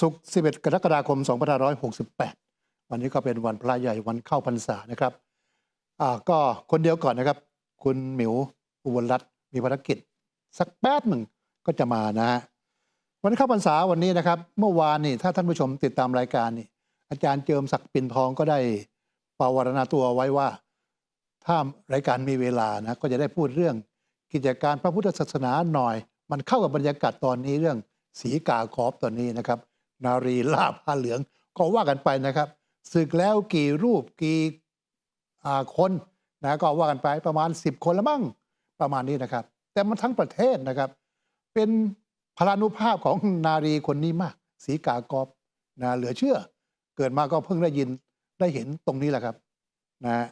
ศุกร์ 11 กรกฎาคม 2568 วันนี้ก็เป็นวันพระใหญ่วันเข้าพรรษานะครับอ่าก็คนเดียวก่อนนะครับ คุณหมิวอุบลรัตน์มีภารกิจ สักแป๊บหนึ่งก็จะมานะฮะวันเข้าพรรษาวันนี้นะครับ เมื่อวานนี่ถ้าท่านผู้ชมติดตามรายการนี่อาจารย์เจิมศักดิ์ปิ่นทองก็ได้ปรารณาตัวไว้ว่า ถ้ารายการมีเวลานะก็จะได้พูดเรื่องกิจการพระพุทธศาสนาหน่อย มันเข้ากับบรรยากาศตอนนี้เรื่องสีกาครอบตอนนี้นะครับ นารีลาผ้าเหลือง ก็ว่ากันไปนะครับศึกแล้วกี่รูปกี่คนนะก็ว่ากันไปประมาณ 10 คนละมั่งประมาณนี้นะครับ แต่มันทั้งประเทศนะครับ เป็นพลานุภาพของนารีคนนี้มาก สีกากอบนะเหลือเชื่อ เกิดมาก็เพิ่งได้ยินได้เห็นตรงนี้แหละครับนะ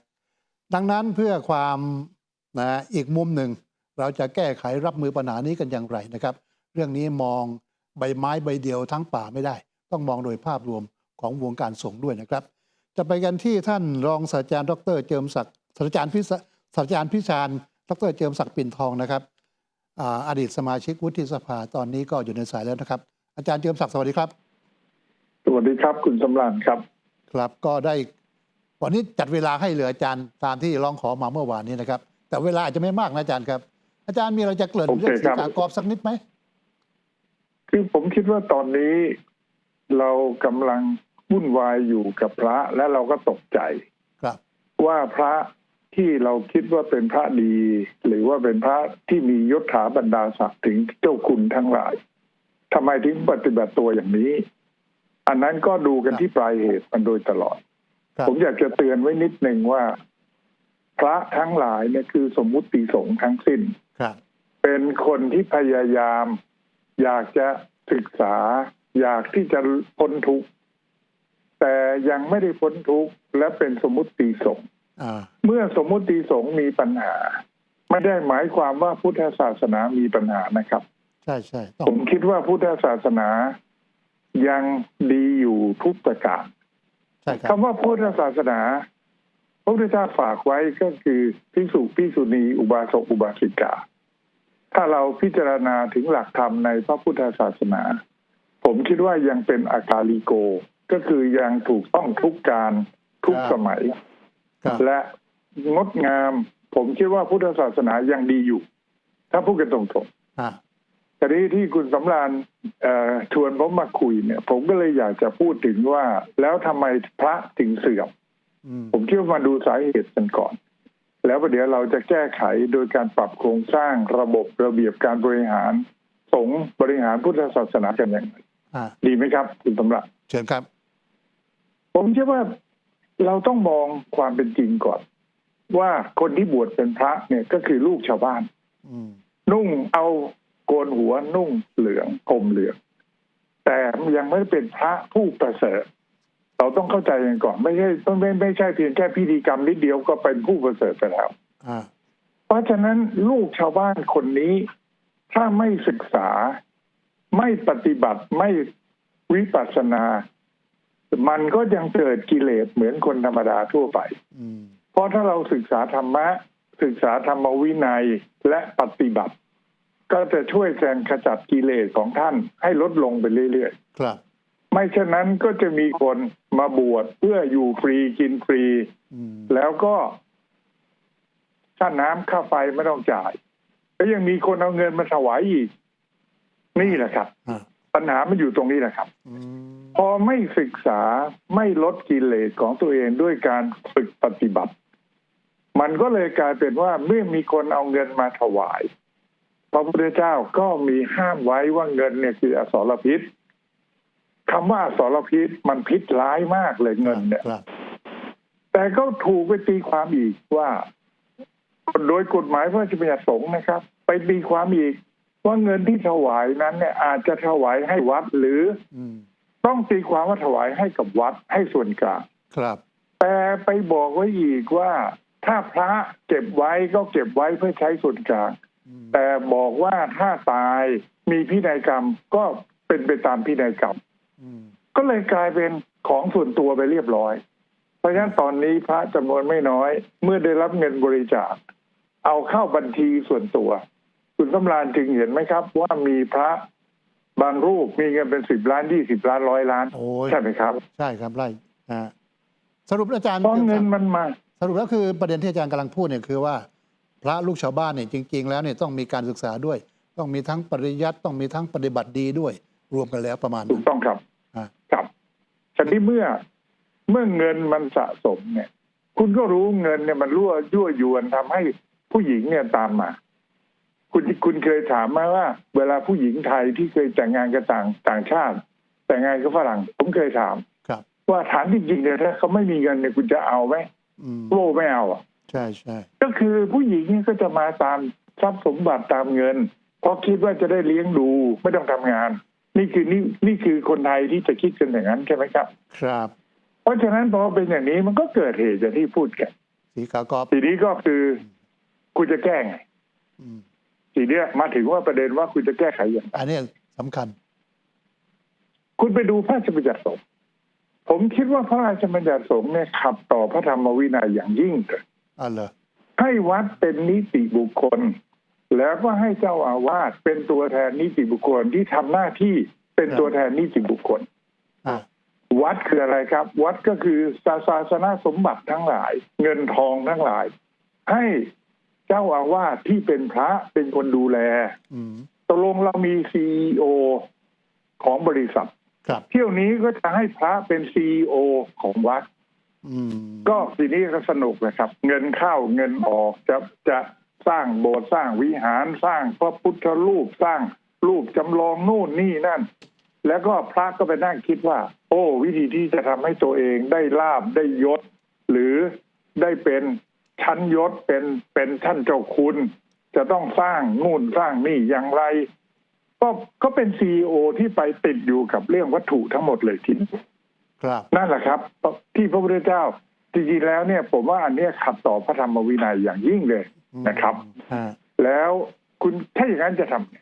ดังนั้นเพื่อความนะอีกมุมหนึ่ง เราจะแก้ไขรับมือปัญหานี้กันอย่างไรนะครับ เรื่องนี้มอง ใบไม้ใบเดียวทั้งป่าไม่ได้ ต้องมองโดยภาพรวมของวงการสงฆ์ด้วยนะครับ จะไปกันที่ท่านรองศาสตราจารย์ดรเจิมศักดิ์ศาสตราจารย์พิศศาสตราจารย์พิชานดรเจิมศักดิ์ปิ่นทองนะครับอ่าอดีตสมาชิกวุฒิสภาตอนนี้ก็อยู่ในสายแล้วนะครับ อาจารย์เจิมศักดิ์สวัสดีครับ สวัสดีครับคุณสำราญครับ ครับก็ได้วันนี้จัดเวลาให้เหลืออาจารย์ตามที่ร้องขอมาเมื่อวานนี้นะครับ แต่เวลาอาจจะไม่มากนะอาจารย์ครับ อาจารย์มีอะไรจะเกริ่นโอเคเรื่องสีครับกากรอบสักนิดไหม คือผมคิดว่าตอนนี้เรากำลังวุ่นวายอยู่กับพระและเราก็ตกใจครับ ว่าพระที่เราคิดว่าเป็นพระดี หรือว่าเป็นพระที่มียศถาบรรดาศักดิ์ถึงเจ้าคุณทั้งหลายทำไมถึงปฏิบัติตัวอย่างนี้ อันนั้นก็ดูกันที่ปลายเหตุมันโดยตลอดครับผมอยากจะเตือนไว้นิดหนึ่งว่า พระทั้งหลายเนี่ยคือสมมุติสงฆ์ทั้งสิ้นครับเป็นคนที่พยายาม อยากจะศึกษา อยากที่จะพ้นทุกข์แต่ยังไม่ได้พ้นทุกข์และเป็นสมมุติสงฆ์อ่าเมื่อสมมุติสงฆ์มีปัญหา ไม่ได้หมายความว่าพุทธศาสนามีปัญหานะครับ ใช่ใช่ต้อผงมคิดว่าพุทธศาสนายังดีอยู่ทุกประการใช่ครับคำว่าพุทธศาสนาพระพุทธเจ้าฝากไว้ก็คือพิสุพิสุณีอุบาสกอุบาสิกา ถ้าเราพิจารณาถึงหลักธรรมในพระพุทธศาสนา ผมคิดว่ายังเป็นอากาลิโก ก็คือยังถูกต้องทุกการทุกสมัยครับและงดงาม ผมคิดว่าพุทธศาสนายังดีอยู่ ถ้าพูดกันตรงอ่าๆแต่นี้ที่คุณสำราญเอ่อชวนผมมาคุยเนี่ย ผมก็เลยอยากจะพูดถึงว่า แล้วทำไมพระถึงเสื่อมอืมผมคิดว่ามาดูสาเหตุกันก่อน แล้วประเดี๋ยวเราจะแก้ไขโดยการปรับโครงสร้างระบบระเบียบการบริหารสงฆ์บริหารพุทธศาสนากันอย่างไรอ่าดีไหมครับ คุณสำราญเชิญครับ ผมเชื่อว่าเราต้องมองความเป็นจริงก่อน ว่าคนที่บวชเป็นพระเนี่ยก็คือลูกชาวบ้านอืมนุ่งเอาโกนหัวนุ่งเหลืองห่มเหลือง แต่ยังไม่ได้เป็นพระผู้ประเสริฐ เราต้องเข้าใจกันก่อน ไม่ใช่ต้องไม่ไม่ใช่เพียงแค่พิธีกรรมนิดเดียวก็เป็นผู้ประเสริฐไปแล้วอ่าเพราะฉะนั้นลูกชาวบ้านคนนี้ ถ้าไม่ศึกษา ไม่ปฏิบัติไม่วิปัสสนา มันก็ยังเกิดกิเลสเหมือนคนธรรมดาทั่วไปอืมเพราะถ้าเราศึกษาธรรมะ ศึกษาธรรมวินัยและปฏิบัติ ก็จะช่วยแซงขจัดกิเลสของท่านให้ลดลงไปเรื่อยครับๆไม่เช่นนั้นก็จะมีคน มาบวชเพื่ออยู่ฟรีกินฟรีอืมแล้วก็ค่าน้ำค่าไฟไม่ต้องจ่าย แล้วยังมีคนเอาเงินมาถวายอีก นี่แหละครับอ่าปัญหามันอยู่ตรงนี้แหละครับอืมพอไม่ศึกษาไม่ลดกิเลสของตัวเองด้วยการฝึกปฏิบัติ มันก็เลยกลายเป็นว่าเมื่อมีคนเอาเงินมาถวายพระพุทธเจ้าก็มีห้ามไว้ว่าเงินเนี่ยคืออสรพิษ คำว่าอสรพิษมันพิษร้ายมากเลยเงินเนี่ยครับแต่ก็ถูกไปตีความอีกว่า โดยกฎหมายพระราชบัญญัติสงฆ์นะครับ ไปตีความอีก ว่าเงินที่ถวายนั้นเนี่ย อาจจะถวายให้วัดหรืออืมต้องตีความว่าถวายให้กับวัดให้ส่วนกลางครับ แต่ไปบอกไว้อีกว่า ถ้าพระเก็บไว้ก็เก็บไว้เพื่อใช้ส่วนกลางอืมแต่บอกว่าถ้าตายมีพินัยกรรมก็เป็นไปตามพินัยกรรมอืม ก็เลยกลายเป็นของส่วนตัวไปเรียบร้อย เพราะฉะนั้นตอนนี้พระจำนวนไม่น้อย เมื่อได้รับเงินบริจาค เอาเข้าบัญชีส่วนตัว คุณสำราญจึงเห็นไหมครับ ว่ามีพระบางรูปมีเงินเป็นสิบล้านยี่สิบล้านร้อยล้านโอ้ยใช่ไหมครับ ใช่ครับไล่อ่าสรุปอาจารย์เพราะเงินมันมา สรุปแล้วคือประเด็นที่อาจารย์กำลังพูดเนี่ยคือว่า พระลูกชาวบ้านเนี่ยจริง ๆ แล้วเนี่ยต้องมีการศึกษาด้วย ต้องมีทั้งปริยัติต้องมีทั้งปฏิบัติดีด้วย รวมกันแล้วประมาณถูนั้กนต้องครับอ่าครับ ทีนี้เมื่อเมื่อเงินมันสะสมเนี่ย คุณก็รู้เงินเนี่ยมันรั่วยั่วยวนทำให้ผู้หญิงเนี่ยตามมา คุณคุณเคยถามไหมว่า เวลาผู้หญิงไทยที่เคยแต่งงานกับต่างต่างชาติ แต่งงานกับฝรั่ง ผมเคยถามครับว่าถามจริงๆเนี่ยถ้าเขาไม่มีเงินเนี่ยคุณจะเอาไหมอืมโลไม่เอาอะใช่ใช่ก็คือผู้หญิงเนี่ยก็จะมาตามทรัพย์สมบัติตามเงิน เพราะคิดว่าจะได้เลี้ยงดูไม่ต้องทำงาน นี่คือนี่นี่คือคนไทยที่จะคิดกันอย่างนั้นใช่ไหมครับ ครับ เพราะฉะนั้นพอเป็นอย่างนี้มันก็เกิดเหตุอย่างที่พูดกันสีขากอบทีนี้ก็คือคุณจะแก้ไงอืมทีเนี้ยมาถึงว่าประเด็นว่าคุณจะแก้ไขอย่างไรอันเนี้ยสำคัญ คุณไปดูพระราชบัญญัติสงฆ์ผมคิดว่าพระราชบัญญัติสงฆ์เนี่ยขับต่อพระธรรมวินัยอย่างยิ่งเลยอะเหรอให้วัดเป็นนิติบุคคล แล้วก็ให้เจ้าอาวาสเป็นตัวแทนนิติบุคคลที่ทำหน้าที่เป็นตัวแทนนิติบุคคลอะวัดคืออะไรครับ วัดก็คือศาศาสนาสมบัติทั้งหลาย เงินทองทั้งหลาย ให้เจ้าอาวาสที่เป็นพระเป็นคนดูแลอืมตกลงเรามีซีอของบริษัทครับเที่ยวนี้ก็จะให้พระเป็นซีอของวัดอืมก็ทีนี้ก็สนุกนะครับ เงินเข้าเงินออกจะจะ สร้างโบสถ์สร้างวิหารสร้างพระพุทธรูปสร้างรูปจำลองนู่นนี่นั่น แล้วก็พระก็ไปนั่งคิดว่า โอ้ วิธีที่จะทำให้ตัวเองได้ลาบได้ยศ หรือได้เป็นชั้นยศเป็นเป็นท่านเจ้าคุณ จะต้องสร้างนู่นสร้างนี่อย่างไร ก็ก็เป็นซีอที่ไปติดอยู่กับเรื่องวัตถุทั้งหมดเลยทีนี้ครับ นั่นแหละครับ ที่พระพุทธเจ้าจริงๆแล้วเนี่ย ผมว่าอันเนี้ยขัดต่อพระธรรมวินัยอย่างยิ่งเลย นะครับอ่าแล้วคุณถ้าอย่างนั้นจะทำไง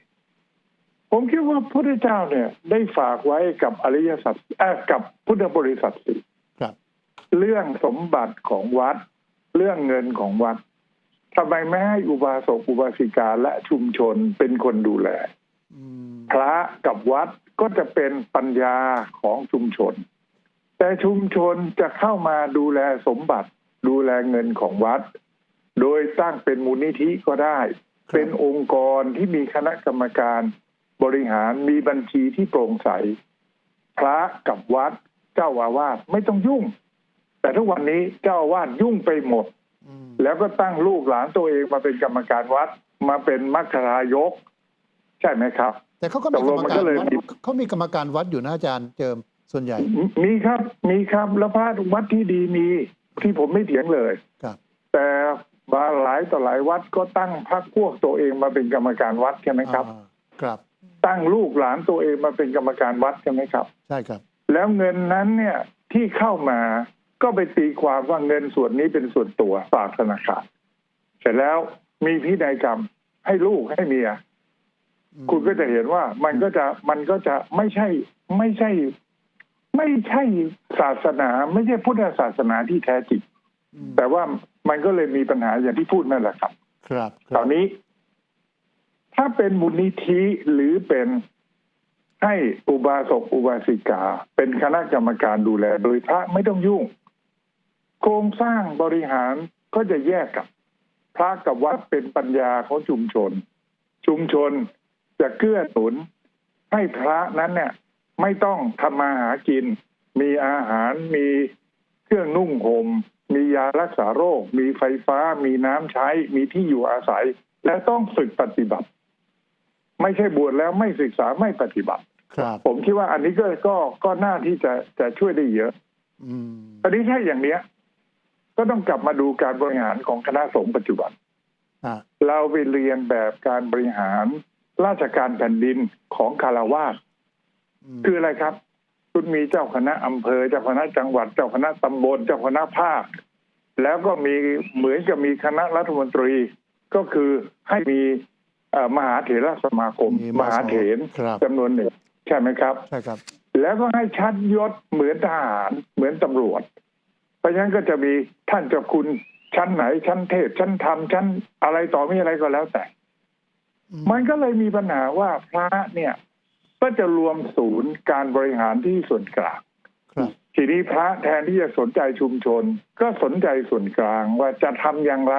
ผมคิดว่าพระพุทธเจ้าเนี่ย ได้ฝากไว้กับอริยสัจเอ่อกับพุทธบริษัทสี่ครับเรื่องสมบัติของวัด เรื่องเงินของวัดทำไมไม่ให้อุบาสกอุบาสิกาและชุมชนเป็นคนดูแลอืมพระกับวัดก็จะเป็นปัญญาของชุมชน แต่ชุมชนจะเข้ามาดูแลสมบัติ ดูแลเงินของวัด โดยตั้งเป็นมูลนิธิก็ได้ เป็นองค์กรที่มีคณะกรรมการบริหารมีบัญชีที่โปร่งใส พระกับวัดเจ้าอาวาสไม่ต้องยุ่ง แต่ทุกวันนี้เจ้าอาวาสยุ่งไปหมดอืมแล้วก็ตั้งลูกหลานตัวเองมาเป็นกรรมการวัดมาเป็นมัคคารายก ใช่ไหมครับ แต่เขาก็มีตกกลรงรมมันกาก็รเลยวัดมีเขามีกรรมการวัดอยู่นะอาจารย์เจิมส่วนใหญ่ มีครับ มีครับแล้วพระวัดที่ดีมีที่ผมไม่เถียงเลยครับแต่บาหลายต่อหลายวัดก็ตั้งพรรคพวกตัวเองมาเป็นกรรมการวัดใช่ไหมครับอ่าครับ ตั้งลูกหลานตัวเองมาเป็นกรรมการวัดใช่ไหมครับ ใช่ครับ แล้วเงินนั้นเนี่ยที่เข้ามาก็ไปตีความว่าเงินส่วนนี้เป็นส่วนตัวฝากธนาคารเสร็จแล้วมีพินัยกรรมให้ลูกให้เมียอืมคุณก็จะเห็นว่ามันก็จะมันก็จะไม่ใช่ไม่ใช่ ไม่ใช่ศาสนา ไม่ใช่พุทธศาสนาที่แท้จริงอืมแต่ว่า มันก็เลยมีปัญหาอย่างที่พูดนั่นแหละครับ ครับคตรัอบนนี้ ถ้าเป็นมูลนิธิหรือเป็นให้อุบาสกอุบาสิกา เป็นคณะกรรมการดูแล โดยพระไม่ต้องยุ่ง โครงสร้างบริหารก็จะแยกกับ พระกับวัดเป็นปัญญาของชุมชน ชุมชนจะเกื้อหนุน ให้พระนั้นเนี่ย ไม่ต้องทำมาหากิน มีอาหารมีเครื่องนุ่งห่มมี ยารักษาโรค มีไฟฟ้า มีน้ำใช้ มีที่อยู่อาศัย และต้องฝึกปฏิบัติ ไม่ใช่บวชแล้วไม่ศึกษาไม่ปฏิบัติครับผมคิดว่าอันนี้ก็ก็ก็น่าที่จะจะช่วยได้เยอะอืมอันนี้ถ้าอย่างเนี้ย ก็ต้องกลับมาดูการบริหารของคณะสงฆ์ปัจจุบันอ่าเราไปเรียนแบบการบริหารราชการแผ่นดินของคารวาสมคืออะไรครับ คุณมีเจ้าคณะอำเภอ เจ้าคณะจังหวัด เจ้าคณะตำบล เจ้าคณะภาค แล้วก็มีเหมือนกับมีคณะรัฐมนตรีก็คือให้มีเอ่อมหาเถรสมาคม มหาเถรครับจำนวนหนึ่งใช่ไหมครับใช่ครับ แล้วก็ให้ชั้นยศเหมือนทหารเหมือนตำรวจ เพราะฉะนั้นก็จะมีท่านเจ้าคุณชั้นไหน ชั้นเทพชั้นธรรมชั้นอะไรต่อมีอะไรก็แล้วแต่อืมันก็เลยมีปัญหาว่าพระเนี่ย ก็จะรวมศูนย์การบริหารที่ส่วนกลางครับทีนี้พระแทนที่จะสนใจชุมชน ก็สนใจส่วนกลางว่าจะทำอย่างไร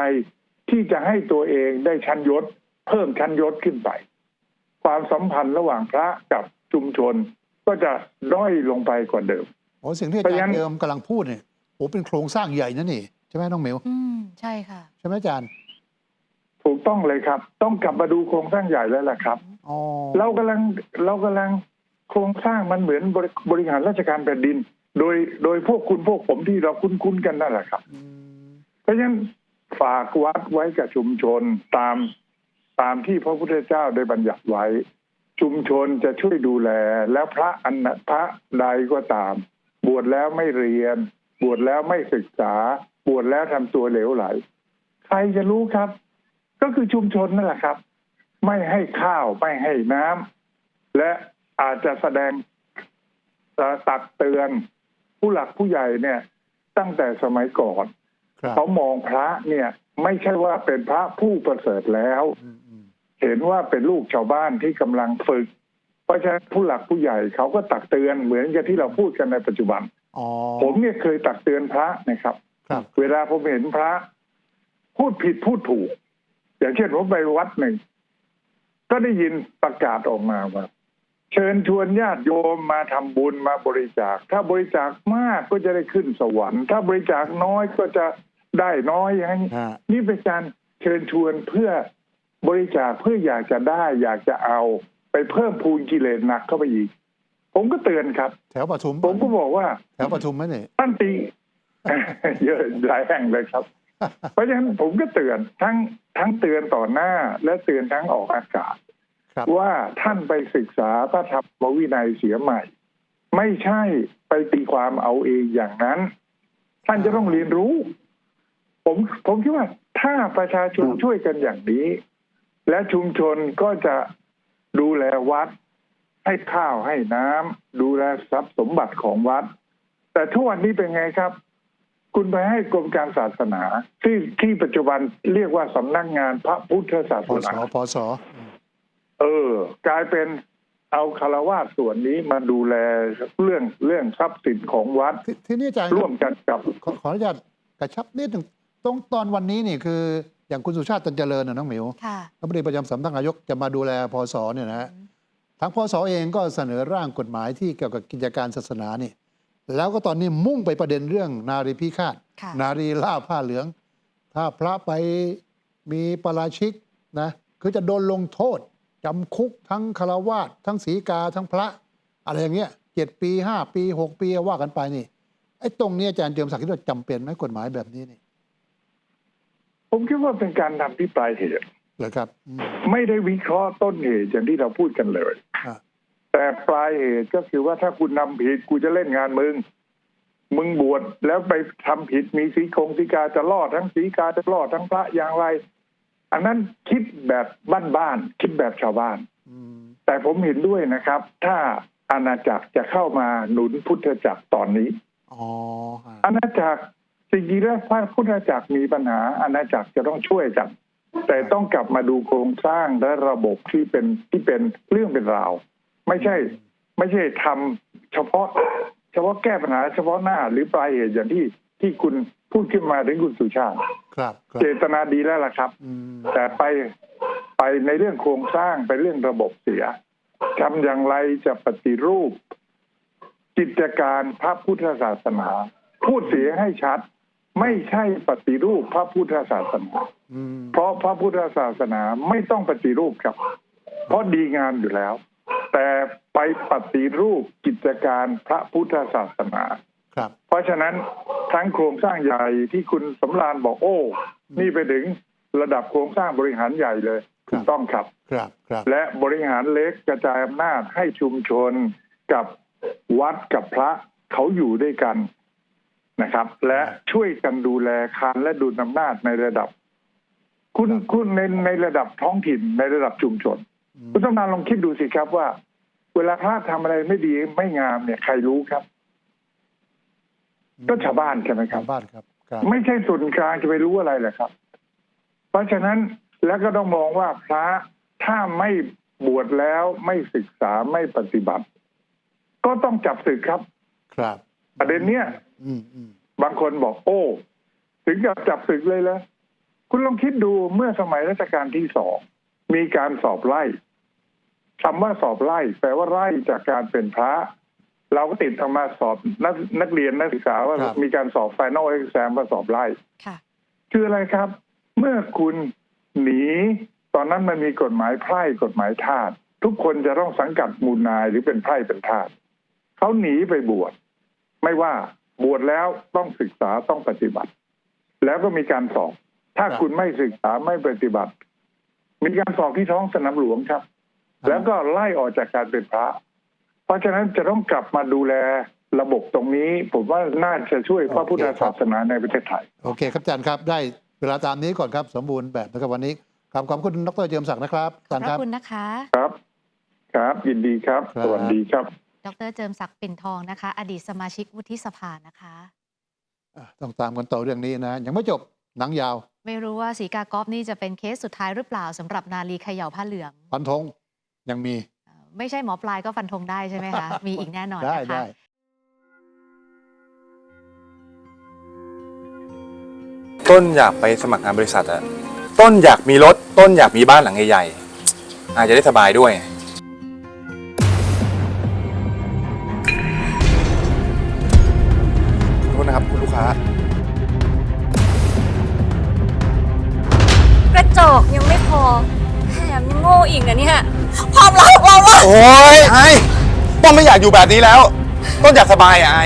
ที่จะให้ตัวเองได้ชั้นยศ เพิ่มชั้นยศขึ้นไป ความสัมพันธ์ระหว่างพระกับชุมชน ก็จะด้อยลงไปกว่าเดิมโอ้สิ่งที่อาเพราะจารฉะนั้นย์เดิมกำลังพูดเนี่ยโอ้เป็นโครงสร้างใหญ่นะนี่ใช่ไหมน้องเหมียวอืมใช่ค่ะ ใช่ไหมอาจารย์ ถูกต้องเลยครับ ต้องกลับมาดูโครงสร้างใหญ่แล้วล่ะครับอ๋อเรากำลังเรากำลังโครงสร้างมันเหมือนบริบริหารราชการแผ่นดิน โดยโดยพวกคุณพวกผมที่เราคุ้นๆกันนั่นแหละครับอืมเพราะฉะนั้นฝากวัดไว้กับชุมชนตามตามที่พระพุทธเจ้าได้บัญญัติไว้ ชุมชนจะช่วยดูแล แล้วพระอันพระใดก็ตาม บวชแล้วไม่เรียน บวชแล้วไม่ศึกษา บวชแล้วทำตัวเหลวไหล ใครจะรู้ครับ ก็คือชุมชนนั่นแหละครับ ไม่ให้ข้าวไม่ให้น้ำและอาจจะแสดงเอ่อตักเตือนผู้หลักผู้ใหญ่เนี่ย ตั้งแต่สมัยก่อนครับเขามองพระเนี่ย ไม่ใช่ว่าเป็นพระผู้ประเสริฐแล้วอืมอืมเห็นว่าเป็นลูกชาวบ้านที่กำลังฝึก เพราะฉะนั้นผู้หลักผู้ใหญ่เขาก็ตักเตือนเหมือนกับที่เราพูดกันในปัจจุบันอ๋อผมเนี่ยเคยตักเตือนพระนะครับครับ เวลาผมเห็นพระ พูดผิดพูดถูก อย่างเช่นผมไปวัดหนึ่ง ก็ได้ยินประกาศออกมาว่าเชิญชวนญาติโยมมาทำบุญมาบริจาค ถ้าบริจาคมากก็จะได้ขึ้นสวรรค์ ถ้าบริจาคน้อยก็จะได้น้อยอย่างนี้ฮะนี่เป็นการเชิญชวนเพื่อบริจาคเพื่ออยากจะได้ อยากจะเอาไปเพิ่มพูนกิเลสหนักเข้าไปอีก ผมก็เตือนครับ แถวปทุมผมก็บอกว่า แถวปทุมไหมเนี่ยท่านตีเยอะหลายแห่งเลยครับ เพราะฉะนั้นผมก็เตือนทั้งทั้งเตือนต่อหน้าและเตือนทั้งออกอากาศครับว่าท่านไปศึกษาพระธรรมวินัยเสียใหม่ ไม่ใช่ไปตีความเอาเองอย่างนั้น ท่านจะต้องเรียนรู้ ผมผมคิดว่าถ้าประชาชนช่วยกันอย่างนี้ และชุมชนก็จะดูแลวัด ให้ข้าวให้น้ำดูแลทรัพย์สมบัติของวัด แต่ทุกวันนี้เป็นไงครับ คุณไปให้กรมการศาสนา ที่ที่ปัจจุบันเรียกว่าสำนักงานพระพุทธศาพสศนา พศเออ กลายเป็นเอาคารวาสส่วนนี้มาดูแลเรื่องเรื่องทรัพย์สินของวัด ทที่นี่อาจารย์ร่วมกันกับ ขอขออนุญาตกระชับนิดหนึ่งตรงตอนวันนี้นี่คือ อย่างคุณสุชาติตันเจริญนะน้องหมิวค่ะ รัฐมนตรีประจำสำนักนายกจะมาดูแลพศเนี่ยนะฮะทางพศเองก็เสนอร่างกฎหมายที่เกี่ยวกับกิจการศาสนานี่ แล้วก็ตอนนี้มุ่งไปประเด็นเรื่องนารีพิฆาตค่ะนารีล่าผ้าเหลือง ถ้าพระไปมีปาราชิกนะคือจะโดนลงโทษจำคุกทั้งคารวาสทั้งศีกาทั้งพระ อะไรอย่างเงี้ยเจ็ดปีห้าปีหกปีว่ากันไปนี่ไอ้ตรงเนี้ยอาจารย์เจิมศักดิ์คิดว่าจำเป็นไหมกฎหมายแบบนี้นี่ ผมคิดว่าเป็นการทำที่ปลายเหตุเหรอครับอืมไม่ได้วิเคราะห์ต้นเหตุอย่างที่เราพูดกันเลยอะ แต่ปลายเหตุก็คือว่าถ้าคุณนำผิดกูจะเล่นงานมึง มึงบวชแล้วไปทำผิดมีสีคงสีกาจะล่อทั้งสีกาจะล่อทั้งพระอย่างไร อันนั้นคิดแบบบ้านๆคิดแบบชาวบ้านอืมแต่ผมเห็นด้วยนะครับ ถ้าอาณาจักรจะเข้ามาหนุนพุทธจักรตอนนี้อ๋อฮะอาณาจักรจริงๆแล้วพระพุทธจักรมีปัญหาอาณาจักรจะต้องช่วยกันแต่ต้องกลับมาดูโครงสร้างและระบบที่เป็นที่เป็นเรื่องเป็นราว ไม่ใช่ ไม่ใช่ทำเฉพาะ เฉพาะแก้ปัญหาเฉพาะหน้าหรือปลายเหตุอย่างที่ที่คุณพูดขึ้นมาถึงคุณสุชาติครับครับเจตนาดีแล้วล่ะครับอืมแต่ไปไปในเรื่องโครงสร้างไปเรื่องระบบเสียทำอย่างไรจะปฏิรูป กิจการพระพุทธศาสนา พูดเสียให้ชัด ไม่ใช่ปฏิรูปพระพุทธศาสนาอืมเพราะพระพุทธศาสนาไม่ต้องปฏิรูปครับ เพราะดีงามอยู่แล้ว แต่ไปปฏิรูปกิจการพระพุทธศาสนาครับ เพราะฉะนั้นทั้งโครงสร้างใหญ่ที่คุณสำราญบอกโอ้ นี่ไปถึงระดับโครงสร้างบริหารใหญ่เลยถูกต้องครับครับครับและบริหารเล็กกระจายอำนาจให้ชุมชนกับวัดกับพระเขาอยู่ด้วยกันนะครับ และช่วยกันดูแลคานและดุลอำนาจในระดับ คุณคุณในในระดับท้องถิ่นในระดับชุมชนอืม คุณต้องมาลองคิดดูสิครับว่า เวลาพระทำอะไรไม่ดีไม่งามเนี่ย ใครรู้ครับ ก็ชาวบ้านใช่ไหมครัชาบวบ้านครับครับ ไม่ใช่ส่วนกลางจะไปรู้อะไรแหละครับ เพราะฉะนั้นแล้วก็ต้องมองว่าพระถ้าไม่บวชแล้วไม่ศึกษาไม่ปฏิบัติ ก็ต้องจับศึกครับ ครับ ประเด็นเนี้ยอืมอืมบางคนบอกโอ้ ถึงกับจับศึกเลยแล้วคุณลองคิดดูเมื่อสมัยรัชกาลที่สองมีการสอบไล่ คำว่าสอบไล่แปลว่าไล่จากการเป็นพระ เราก็ติดออกมาสอบนักนักเรียนนักศึกษาว่ามีการสอบไฟนอลเอ็กซมว่าสอบไล่ค่ะคืออะไรครับ เมื่อคุณหนี ตอนนั้นมันมีกฎหมายไพร่กฎหมายทาสทุกคนจะต้องสังกัดมูลนายหรือเป็นไพร่เป็นทาสเขาหนีไปบวชไม่ว่าบวชแล้วต้องศึกษาต้องปฏิบัติ แล้วก็มีการสอบ ถ้าคุณไม่ศึกษาไม่ปฏิบัติ มีการสอบที่ท้องสนามหลวงครับ แล้วก็ไล่ออกจากการเป็นพระ เพราะฉะนั้นจะต้องกลับมาดูแลระบบตรงนี้ ผมว่าน่าจะช่วยพระพุทธศาสนาในประเทศไทย โอเคครับอาจารย์ครับ ได้เวลาตามนี้ก่อนครับ สมบูรณ์แบบนะครับวันนี้ครับขอบคุณดรเจิมศักดิ์นะครับอาขจาอบรย์พครัระบคุณนะคะครับ ครับยินดีครับครับ สวัสดีครับ ดรเจิมศักดิ์ปิ่นทองนะคะ อดีตสมาชิกวุฒิสภานะคะอะต้องตามกันต่อเรื่องนี้นะ ยังไม่จบหนังยาว ไม่รู้ว่าสีกากอฟนี่จะเป็นเคสสุดท้ายหรือเปล่าสำหรับนาลีเขย่าผ้าเหลืองพันธง ยังมีเอ่อไม่ใช่หมอปลายก็ฟันธงได้ใช่ไหมคะ มีอีกแน่นอนได้นะคะได้ต้นอยากไปสมัครงานบริษัทอะต้นอยากมีรถ ต้นอยากมีบ้านหลังใหญ่ๆ อาจจะได้สบายด้วยขอโทษนะครับคุณลูกค้า กระจอกยังไม่พอ แถมยังโง่อีกนะเนี่ย ความรักของเราอะ โอ้ยไอ้ต้นไม่อยากอยู่แบบนี้แล้ว ต้นอยากสบายอะไอ้